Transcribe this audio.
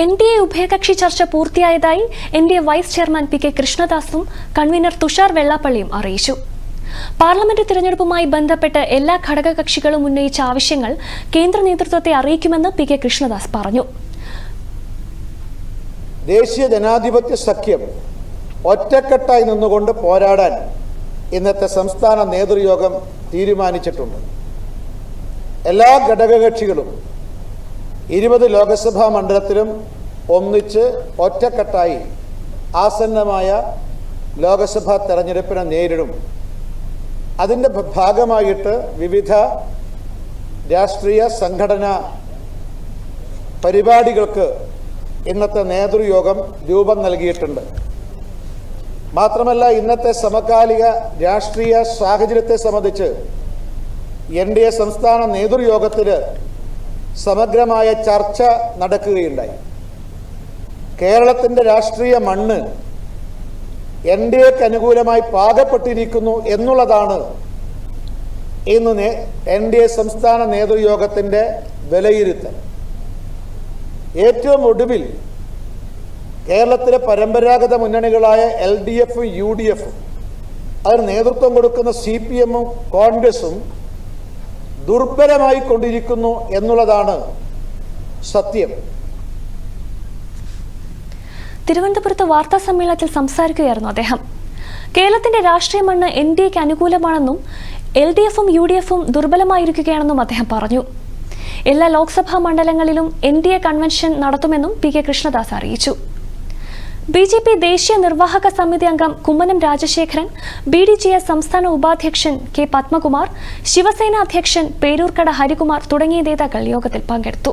N D A ഉഭയകക്ഷി ചർച്ച പൂർത്തിയായതായി N D A vice chairman P K കൃഷ്ണദാസും convener Tushar വെള്ളാപ്പള്ളിയും അറിയിച്ചു. പാർലമെന്റ് തിരഞ്ഞെടുപ്പുമായി ബന്ധപ്പെട്ട് എല്ലാ ഘടകകക്ഷികളും ഉന്നയിച്ച ആവശ്യങ്ങൾ കേന്ദ്ര നേതൃത്വത്തെ അറിയിക്കുമെന്ന് പി കെ കൃഷ്ണദാസ് പറഞ്ഞു. ദേശീയ ജനാധിപത്യ സഖ്യം ഒറ്റക്കെട്ടായി നിന്നുകൊണ്ട് പോരാടാൻ ഇന്നത്തെ സംസ്ഥാന നേതൃയോഗം തീരുമാനിച്ചിട്ടുണ്ട്. എല്ലാ ഘടകകക്ഷികളും ഇരുപത് ലോക്സഭാ മണ്ഡലത്തിലും ഒന്നിച്ച് ഒറ്റക്കെട്ടായി ആസന്നമായ ലോക്സഭാ തെരഞ്ഞെടുപ്പിനെ നേരിടും. അതിന്റെ ഭാഗമായിട്ട് വിവിധ രാഷ്ട്രീയ സംഘടന പരിപാടികൾക്ക് ഇന്നത്തെ നേതൃയോഗം രൂപം നൽകിയിട്ടുണ്ട്. മാത്രമല്ല ഇന്നത്തെ സമകാലിക രാഷ്ട്രീയ സാഹചര്യത്തെ സംബന്ധിച്ച് എൻ ഡി എ സംസ്ഥാന നേതൃയോഗത്തിൽ സമഗ്രമായ ചർച്ച നടക്കുകയുണ്ടായി. കേരളത്തിന്റെ രാഷ്ട്രീയ മണ്ണ് എൻ ഡി എക്ക് അനുകൂലമായി പാകപ്പെട്ടിരിക്കുന്നു എന്നുള്ളതാണ് ഇന്ന് എൻ ഡി എ സംസ്ഥാന നേതൃയോഗത്തിന്റെ വിലയിരുത്തൽ. ഏറ്റവും ഒടുവിൽ കേരളത്തിലെ പരമ്പരാഗത മുന്നണികളായ എൽ ഡി എഫും യു ഡി എഫും അതിന് നേതൃത്വം കൊടുക്കുന്ന സി പി എമ്മും കോൺഗ്രസും ദുർബലമായി കൊണ്ടിരിക്കുന്നു എന്നുള്ളതാണ് സത്യം. തിരുവനന്തപുരത്ത് വാർത്താ സമ്മേളനത്തിൽ സംസാരിക്കുകയായിരുന്നു അദ്ദേഹം. കേരളത്തിന്റെ രാഷ്ട്രീയ മണ്ണ് എൻ ഡി എക്ക് അനുകൂലമാണെന്നും എൽ ഡി എഫും യു ഡി എഫും ദുർബലമായിരിക്കുകയാണെന്നും അദ്ദേഹം പറഞ്ഞു. എല്ലാ ലോക്സഭാ മണ്ഡലങ്ങളിലും എൻ ഡി എ കൺവെൻഷൻ നടത്തുമെന്നും പി കെ കൃഷ്ണദാസ് അറിയിച്ചു. ബി ജെ പി ദേശീയ നിർവാഹക സമിതി അംഗം Kummanam Rajasekharan B D J S സംസ്ഥാന ഉപാധ്യക്ഷൻ കെ പത്മകുമാർ ശിവസേന അധ്യക്ഷൻ പേരൂർക്കട ഹരികുമാർ തുടങ്ങിയ നേതാക്കൾ യോഗത്തിൽ പങ്കെടുത്തു.